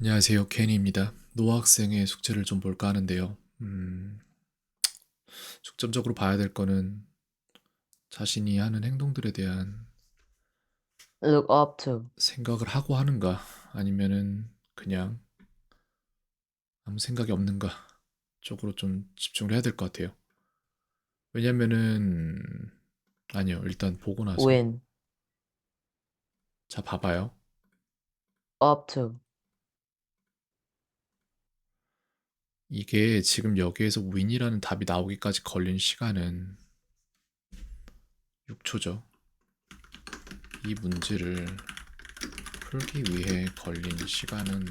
안녕하세요. 케니입니다. 노아 학생의 숙제를 좀 볼까 하는데요. 음, 중점적으로 봐야 될 거는 자신이 하는 행동들에 대한 look up to, 생각을 하고 하는가, 아니면은 그냥 아무 생각이 없는가 쪽으로 좀 집중을 해야 될 것 같아요. 왜냐면은, 아니요. 일단 보고 나서. win, 자, 봐봐요. up to, 이게 지금 여기에서 윈이라는 답이 나오기까지 걸린 시간은 6초죠. 이 문제를 풀기 위해 걸린 시간은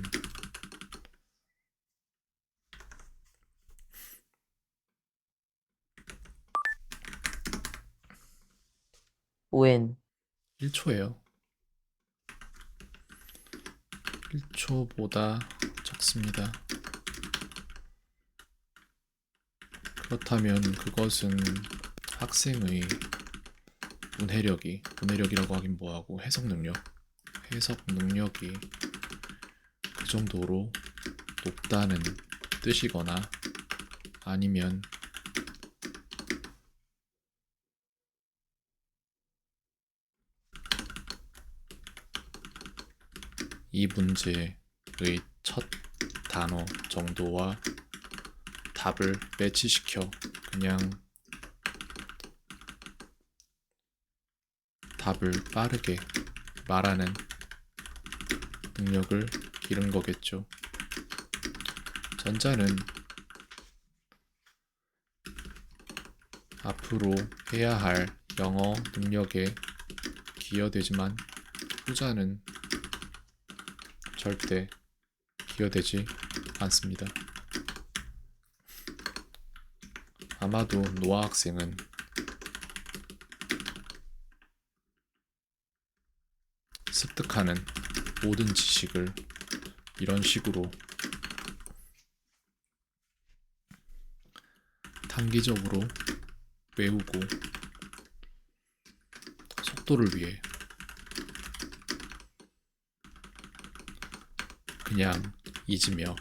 win, 1초예요. 1초보다 적습니다. 그렇다면 그것은 학생의 문해력이, 문해력이라고 하긴 뭐하고 해석 능력, 해석 능력이 그 정도로 높다는 뜻이거나 아니면 이 문제의 첫 단어 정도와 답을 매치시켜 그냥 답을 빠르게 말하는 능력을 기른 거겠죠. 전자는 앞으로 해야 할 영어 능력에 기여되지만 후자는 절대 기여되지 않습니다. 아마도 노아 학생은 습득하는 모든 지식을 이런 식으로 단기적으로 외우고 속도를 위해 그냥 잊으며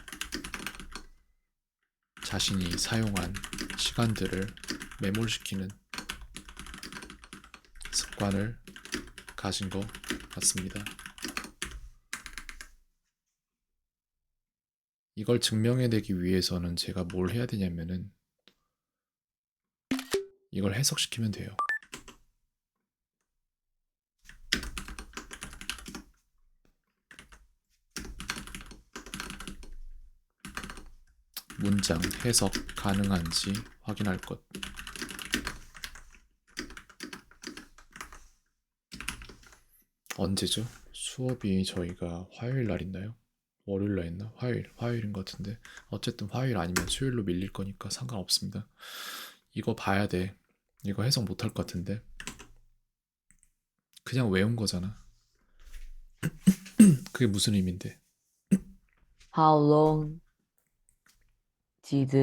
자신이 사용한 시간들을 매몰시키는 습관을 가진 것 같습니다. 이걸 증명해내기 위해서는 제가 뭘 해야 되냐면은 이걸 해석시키면 돼요. 문장 해석 가능한지 확인할 것. 언제죠? 수업이 저희가 화요일 날 있나요? 월요일 날 있나? 화요일, 화요일인 것 같은데. 어쨌든 화요일 아니면 수요일로 밀릴 거니까 상관없습니다. 이거 봐야 돼. 이거 해석 못 할 것 같은데. 그냥 외운 거잖아. 그게 무슨 의미인데? how long did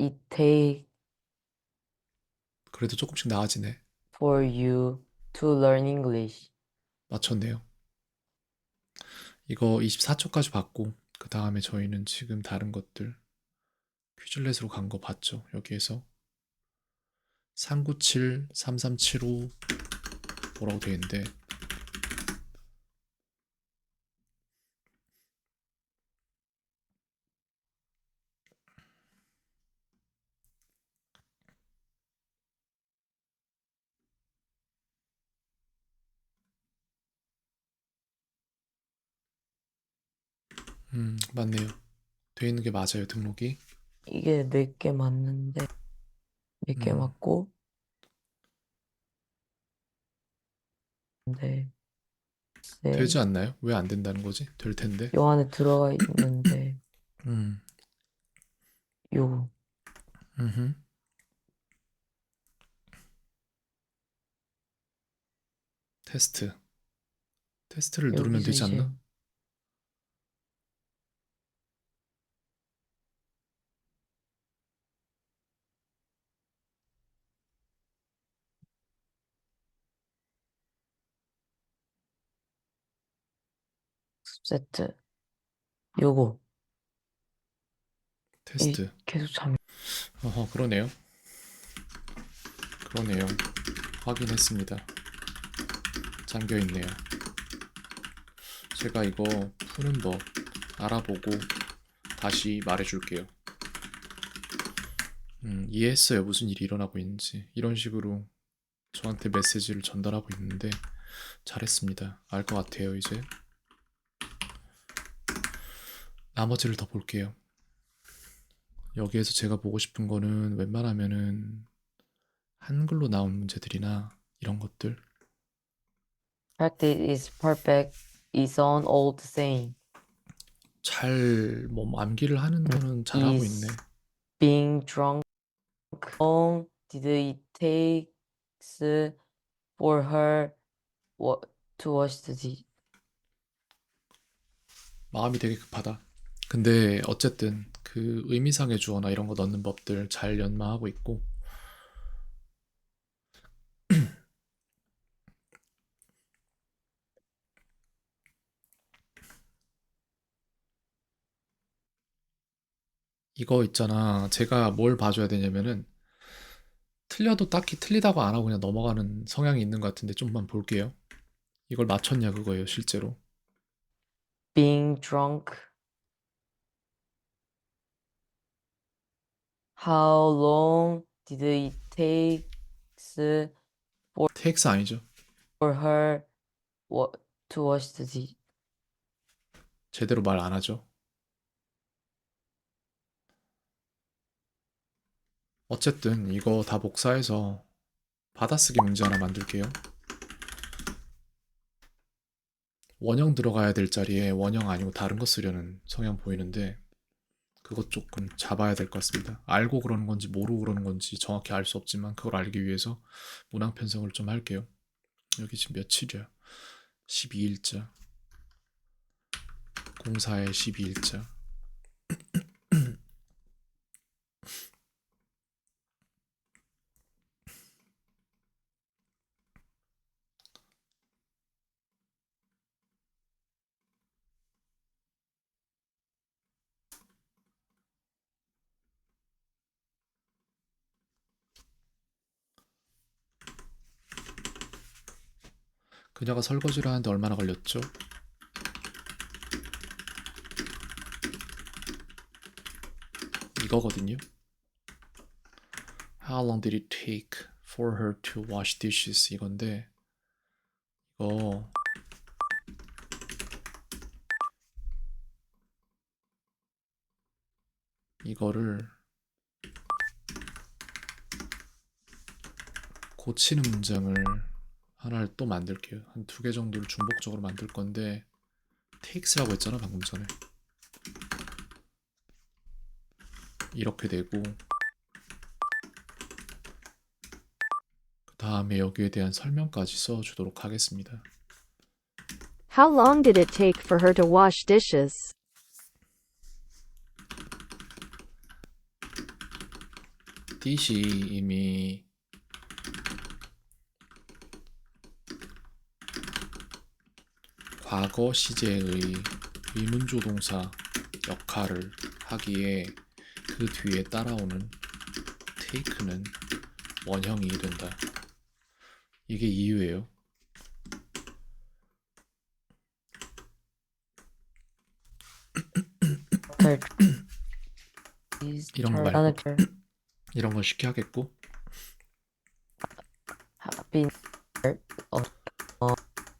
it take 그래도 조금씩 나아지네. for you to learn English? 맞췄네요. 이거 24초까지 봤고 그 다음에 저희는 지금 다른 것들 퀴즐렛으로 간 거 봤죠. 여기에서 397, 3375 뭐라고 되어 있는데 음 맞네요. 되어 있는 게 맞아요 등록이. 이게 몇개 맞는데 몇개 음. 맞고 근데 네, 되지 않나요? 왜 안 된다는 거지? 될 텐데. 요 안에 들어가 있는데 음, 요 음, 테스트. 테스트를 누르면 여기서 되지 이제 않나? 세트 요거 테스트. 계속 잠 어허, 그러네요. 그러네요. 확인했습니다. 잠겨 있네요. 제가 이거 푸는 법 알아보고 다시 말해줄게요. 음, 이해했어요. 무슨 일이 일어나고 있는지. 이런 식으로 저한테 메시지를 전달하고 있는데 잘했습니다. 알 것 같아요, 이제. 나머지를 더 볼게요. 여기에서 제가 보고 싶은 거는 웬만하면은 한글로 나온 문제들이나 이런 것들. Practice is perfect is an old saying. 잘, 뭐, 암기를 하는 거는 잘하고 is 있네. being drunk. Long did it take for her to wash the? 마음이 되게 급하다. 근데 어쨌든 그 의미상의 주어나 이런 거 넣는 법들 잘 연마하고 있고 이거 있잖아. 제가 뭘 봐줘야 되냐면은 틀려도 딱히 틀리다고 안 하고 그냥 넘어가는 성향이 있는 것 같은데 좀만 볼게요. 이걸 맞췄냐 그거예요, 실제로. Being drunk. How long did it take 텍스 아니죠? for her wa- to wash the dish? 제대로 말 안 하죠. 어쨌든 이거 다 복사해서 받아쓰기 문제 하나 만들게요. 원형 들어가야 될 자리에 원형 아니고 다른 거 쓰려는 성향 보이는데 그것 조금 잡아야 될 것 같습니다. 알고 그러는 건지 모르고 그러는 건지 정확히 알 수 없지만 그걸 알기 위해서 문항 편성을 좀 할게요. 여기 지금 며칠이야? 12일자. 04의 12일자. 그녀가 설거지를 하는데 얼마나 걸렸죠? 이거거든요. How long did it take for her to wash dishes? 이건데 이거 이거를 고치는 문장을 하나를 또 만들게요. 한 두 개 정도를 중복적으로 만들 건데 takes라고 했잖아 방금 전에. 이렇게 되고 그 다음에 여기에 대한 설명까지 써주도록 하겠습니다. How long did it take for her to wash dishes? 뜻이 이미 과거 시제의 의문조 동사 역할을 하기에 그 뒤에 따라오는 take는 원형이 된다. 이게 이유예요. 이런 거 말고. 이런 걸 쉽게 하겠고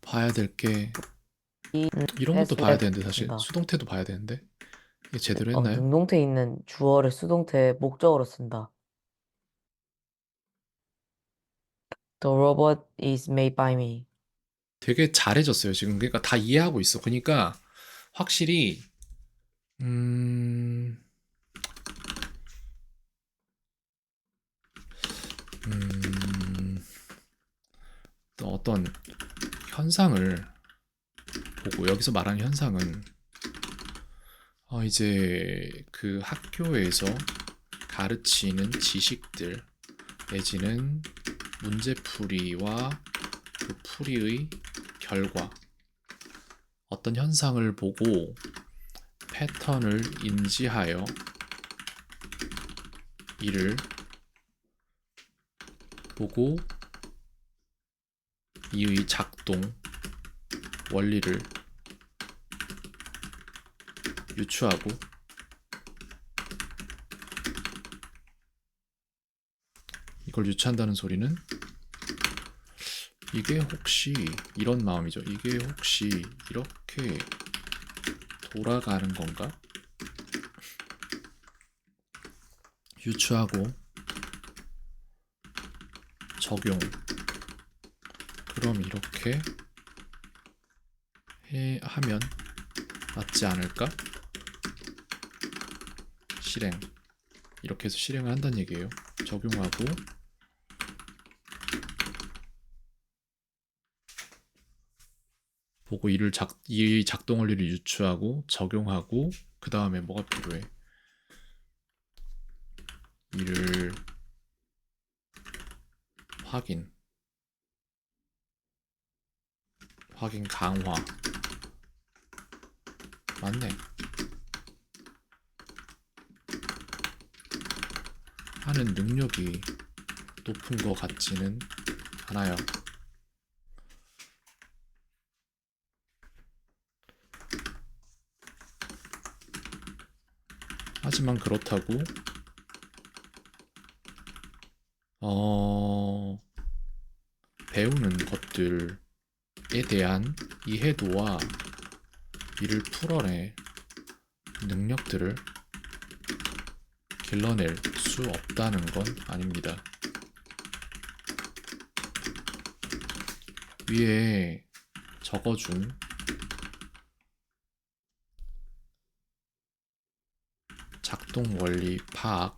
봐야 될게 이- 이런 것도 봐야 때 되는데 사실 된다. 수동태도 봐야 되는데 이게 제대로 어, 했나요? 능동태 있는 주어를 수동태 목적으로 쓴다. The robot is made by me. 되게 잘해졌어요 지금 그러니까 다 이해하고 있어 그러니까 확실히 음... 음... 또 어떤 현상을 보고 여기서 말하는 현상은 어 이제 그 학교에서 가르치는 지식들 내지는 문제풀이와 그 풀이의 결과 어떤 현상을 보고 패턴을 인지하여 이를 보고 이의 작동 원리를 유추하고 이걸 유추한다는 소리는 이게 혹시 이런 마음이죠. 이게 혹시 이렇게 돌아가는 건가? 유추하고 적용. 그럼 이렇게 해 하면 맞지 않을까? 실행. 이렇게 해서 실행을 한다는 얘기예요. 적용하고 보고 이를 작, 이 작동 원리를 유추하고 적용하고 그 다음에 뭐가 필요해? 이를 확인 확인 강화 맞네 하는 능력이 높은 것 같지는 않아요. 하지만 그렇다고 어 배우는 것들에 대한 이해도와 이를 풀어내 능력들을 길러낼 수 없다는 건 아닙니다. 위에 적어준 작동 원리 파악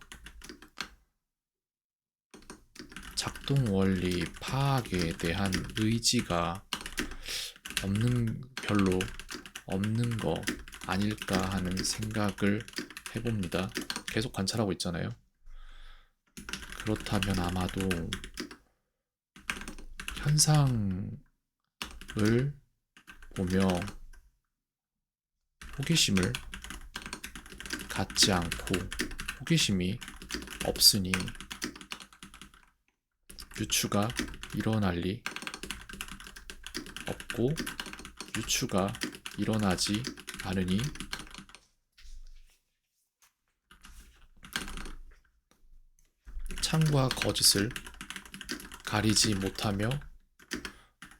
작동 원리 파악에 대한 의지가 없는 별로 없는 거 아닐까 하는 생각을 해봅니다. 계속 관찰하고 있잖아요. 그렇다면 아마도 현상을 보며 호기심을 갖지 않고 호기심이 없으니 유추가 일어날 리 없고 유추가 일어나지 않으니 참과 거짓을 가리지 못하며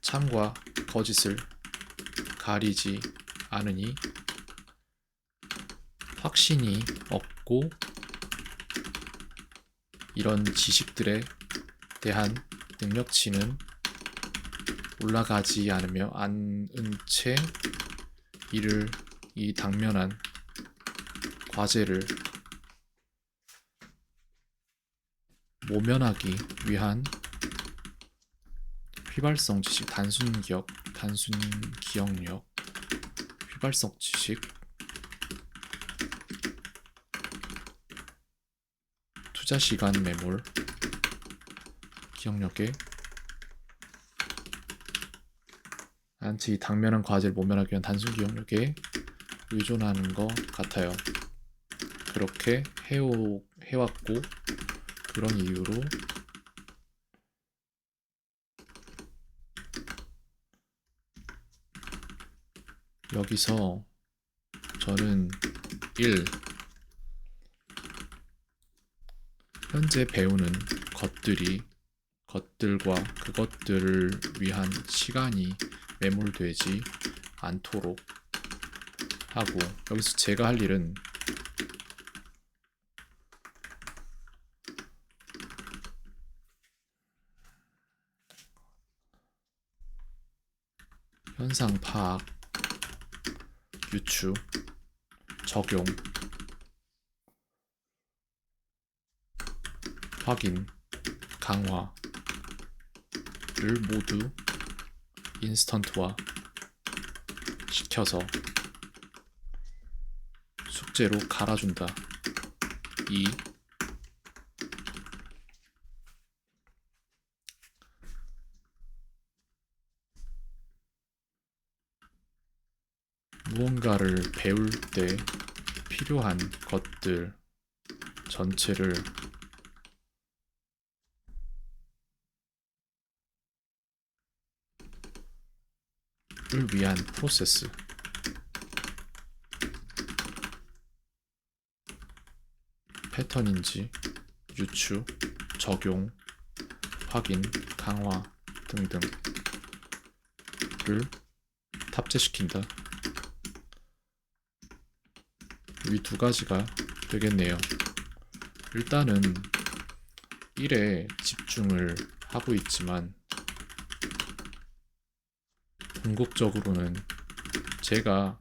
참과 거짓을 가리지 않으니 확신이 없고 이런 지식들에 대한 능력치는 올라가지 않으며 않은 채 이를 이 당면한 과제를 모면하기 위한 휘발성 지식, 단순 기억, 단순 기억력, 휘발성 지식, 투자 시간 매몰, 기억력에 이 당면한 과제를 모면하기 위한 단순 기억력에 의존하는 것 같아요. 그렇게 해오, 해왔고 그런 이유로 여기서 저는 1. 현재 배우는 것들이 것들과 그것들을 위한 시간이 매몰되지 않도록 하고 여기서 제가 할 일은 현상 파악, 유추, 적용, 확인, 강화를 모두 인스턴트화 시켜서 숙제로 갈아준다. 이 무언가를 배울 때 필요한 것들 전체를 을 위한 프로세스 패턴인지 유추, 적용, 확인, 강화 등등을 탑재시킨다. 이 두 가지가 되겠네요. 일단은 1에 집중을 하고 있지만 궁극적으로는 제가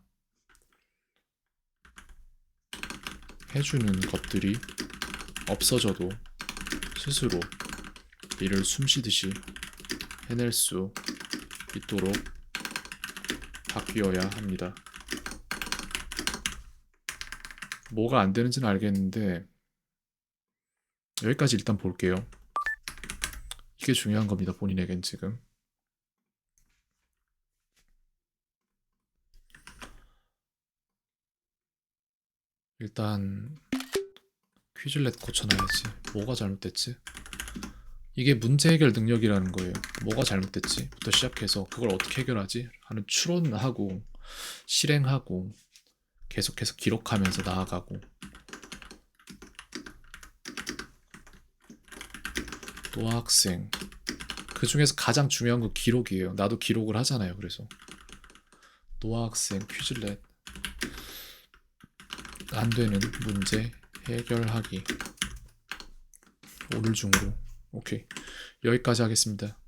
해주는 것들이 없어져도 스스로 이를 숨쉬듯이 해낼 수 있도록 바뀌어야 합니다. 뭐가 안 되는지는 알겠는데 여기까지 일단 볼게요. 이게 중요한 겁니다. 본인에겐 지금. 일단 퀴즐렛 고쳐놔야지. 뭐가 잘못됐지? 이게 문제 해결 능력이라는 거예요. 뭐가 잘못됐지? 부터 시작해서 그걸 어떻게 해결하지? 하는 추론하고 실행하고 계속해서 기록하면서 나아가고 또 학생 그 중에서 가장 중요한 건 기록이에요. 나도 기록을 하잖아요. 그래서 노아 학생 퀴즐렛 안 되는 문제 해결하기. 오늘 중으로. 오케이. 여기까지 하겠습니다.